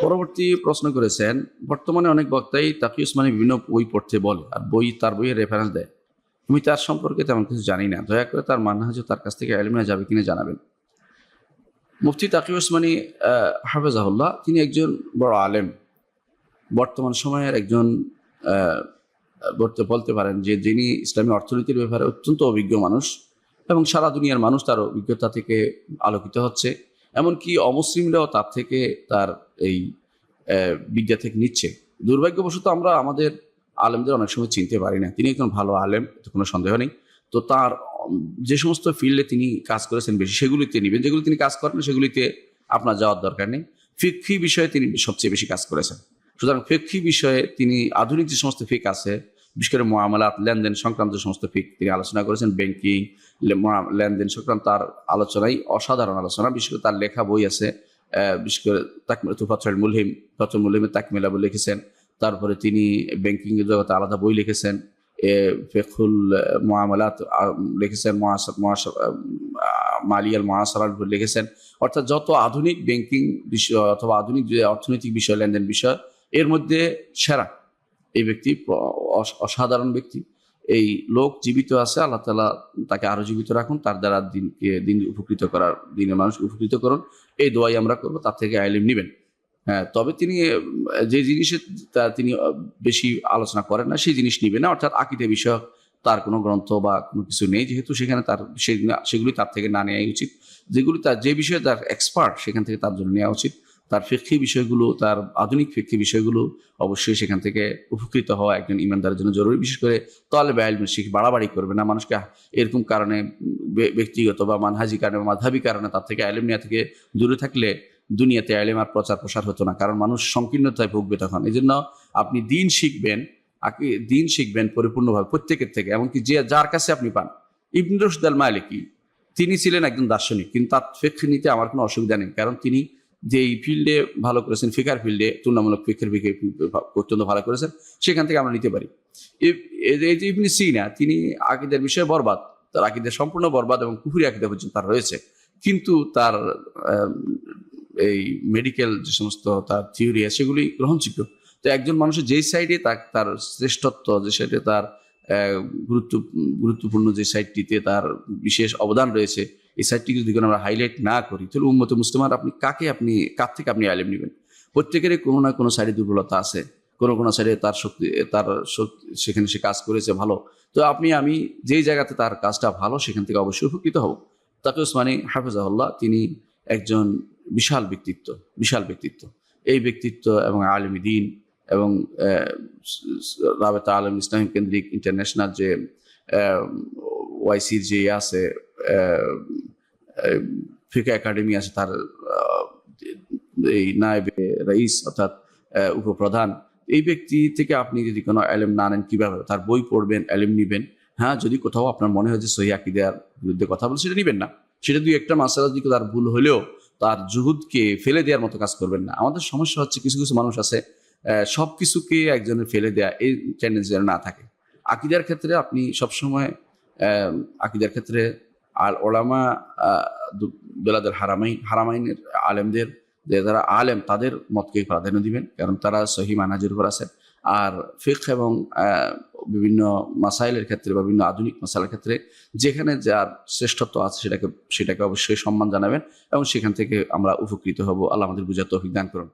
পরবর্তী প্রশ্ন করেছেন বর্তমানে অনেক বক্তাই তাকি উসমানী বিভিন্ন বই পড়তে বলে আর বই তার বইয়ের রেফারেন্স দেয়। আমি তার সম্পর্কে তেমন কিছু জানি না। দয়া করে তার মানহাজ তার কাছ থেকে এলিমিনা যাবে কিনা জানাবেন। মুফতি তাকি উসমানী আহ, হাফেজাহুল্লাহ তিনি একজন বড় আলেম। বর্তমান সময়ের একজন বলতে বলতে পারেন যে যিনি ইসলামী অর্থনীতির ব্যাপারে অত্যন্ত অভিজ্ঞ মানুষ এবং সারা দুনিয়ার মানুষ তার অভিজ্ঞতা থেকে আলোকিত হচ্ছে। এমনকি অমুসলিমরাও তার থেকে তার এই বিদ্যা থেকে নিচ্ছে। দুর্ভাগ্যবশত আমরা আমাদের আলেমদের অনেক সময় চিনতে পারি না। তিনি একজন ভালো আলেম কোনো সন্দেহ নেই। তো তার যে সমস্ত ফিল্ডে তিনি কাজ করেছেন বেশি, সেগুলিতে নেবেন। যেগুলি তিনি কাজ করেন, সেগুলিতে আপনার যাওয়ার দরকার নেই। ফিক্ষি বিষয়ে তিনি সবচেয়ে বেশি কাজ করেছেন। সুতরাং ফিক্ষি বিষয়ে তিনি আধুনিক যে সমস্ত ফিক আছে, বিশেষ করে মহামালাত, লেনদেন সংক্রান্ত সমস্ত ফিক তিনি আলোচনা করেছেন ব্যাংকিং লেনদেন সংক্রান্ত তার আলোচনাই অসাধারণ আলোচনা। বিশেষ করে তার লেখা বই আছে বিশেষ করে তুফাতুল মুলহিম ফাতুল মুলহিমের তাকমিলা বই লিখেছেন। তারপরে তিনি ব্যাংকিং জগতে আলাদা বই লিখেছেন ফেকুল মহামালাত লিখেছেন মালিয়াল মহাসারাল বই লিখেছেন। অর্থাৎ যত আধুনিক ব্যাংকিং বিষয় অথবা আধুনিক যে অর্থনৈতিক বিষয়, লেনদেন বিষয় এর মধ্যে সেরা এই ব্যক্তি অসাধারণ ব্যক্তি। এই লোক জীবিত আছে, আল্লাহ তালা তাকে আরও জীবিত রাখুন, তার দ্বারা দিনকে দিন উপকৃত করার দিনের মানুষ উপকৃত করুন। এই দোয়াই আমরা করব, তার থেকে আইলিম নেবেন। হ্যাঁ তবে তিনি, যে জিনিসের তা- তিনি বেশি আলোচনা করেন না, সেই জিনিস নিবেন না, অর্থাৎ আকিদে বিষয়ক তার কোনো গ্রন্থ বা কোনো কিছু নেই, যেহেতু সেখানে তার সেগুলি তার থেকে না নেওয়াই উচিত। যেগুলি তার, যে বিষয়ে তার এক্সপার্ট সেখান থেকে তার জন্য নেওয়া উচিত। তার ফিক্ষি বিষয়গুলো, তার আধুনিক ফিক্ষি বিষয়গুলো অবশ্যই সেখান থেকে উপকৃত হওয়া একজন ইমানদারের জন্য জরুরি। বিশেষ করে তলে ব্যয় শিখ বাড়াবাড়ি করবে না, মানুষকে এরকম কারণে ব্যক্তিগত বা মানহাজি কারণে বা মাধাবী কারণে তার থেকে আলেম নেওয়া থেকে দূরে থাকলে দুনিয়াতে আলেম আর প্রচার প্রসার হতো না, কারণ মানুষ সংকীর্ণতায় ভুগবে তখন। এই জন্য আপনি দিন শিখবেন দিন শিখবেন পরিপূর্ণভাবে প্রত্যেকের থেকে, এমনকি যে যার কাছে আপনি পান। ইবন রশদ মালিকি তিনি ছিলেন একজন দার্শনিক, কিন্তু তার ফেক নিতে আমার কোনো অসুবিধা নেই, কারণ তিনি যে এই ফিল্ডে ভালো করেছেন, ফিকার ফিল্ডে তুলনামূলক ফিকের ফিকে অত্যন্ত ভালো করেছেন, সেখান থেকে আমরা নিতে পারি। এই যে ইবনি সিনা, তিনি আকিদের বিষয়ে বরবাদ, তার আকিদের সম্পূর্ণ বরবাদ এবং কুহুরি আকিদা পর্যন্ত তার রয়েছে। কিন্তু তার এই মেডিকেল যে সমস্ত তার থিওরি আছে, সেগুলি গ্রহণযোগ্য। তো একজন মানুষের যেই সাইডে তার তার শ্রেষ্ঠত্ব, যে সাইডে তার গুরুত্ব, গুরুত্বপূর্ণ যে সাইডটিতে তার বিশেষ অবদান রয়েছে এই সাইডটিকে যদি আমরা হাইলাইট না করি, তাহলে উন্মত মুসলিমার আপনি কাকে আপনি, কার থেকে আপনি আলেম নেবেন? প্রত্যেকেরই কোনো না কোনো সাইডে দুর্বলতা আছে। কোনো কোনো সাইডে তার শক্তি, তার সেখানে সে কাজ করেছে ভালো। তো আপনি, আমি যেই জায়গাতে তার কাজটা ভালো, সেখান থেকে অবশ্যই উপকৃত হব। তাকে ওসমানী হাফিজাহুল্লাহ, তিনি একজন বিশাল ব্যক্তিত্ব বিশাল ব্যক্তিত্ব। এই ব্যক্তিত্ব এবং আলমী দিন এবং রাবেতা আলম ইসলাম কেন্দ্রিক ইন্টারন্যাশনাল যে ওয়াইসির যে ইয়ে আছে ফিকা একাডেমি আছে তার এই নায়েবে রাইস অর্থাৎ উপপ্রধান। এই ব্যক্তি থেকে আপনি যদি কোনো অ্যালেম না নেন, কীভাবে? তার বই পড়বেন অ্যালেম নিবেন। হ্যাঁ যদি কোথাও আপনার মনে হয় যে সহি আকিদার বিরুদ্ধে কথা বলে সেটা নিবেন না। সেটা দুই একটা মাসালা যদি তার ভুল হলেও তার জুহুদকে ফেলে দেওয়ার মতো কাজ করবেন না। আমাদের সমস্যা হচ্ছে কিছু কিছু মানুষ আছে সব কিছুকে একজনের ফেলে দেয়া, এই টেন্ডেন্সি যেন না থাকে। আকিদার ক্ষেত্রে আপনি সবসময় আকিদার ক্ষেত্রে আর ওলামা বেলাদের হারামাইন হারামাইনের আলেমদের, যে যারা আলেম, তাদের মতকেই প্রাধান্য দিবেন, কারণ তারা সহি মানাজের উপর আছে। আর ফিক এবং বিভিন্ন মাসাইলের ক্ষেত্রে বা বিভিন্ন আধুনিক মাসাইলের ক্ষেত্রে যেখানে যার শ্রেষ্ঠত্ব আছে সেটাকে সেটাকে অবশ্যই সম্মান জানাবেন এবং সেখান থেকে আমরা উপকৃত হব। আল্লাহ আমাদের তৌফিক দান করুন।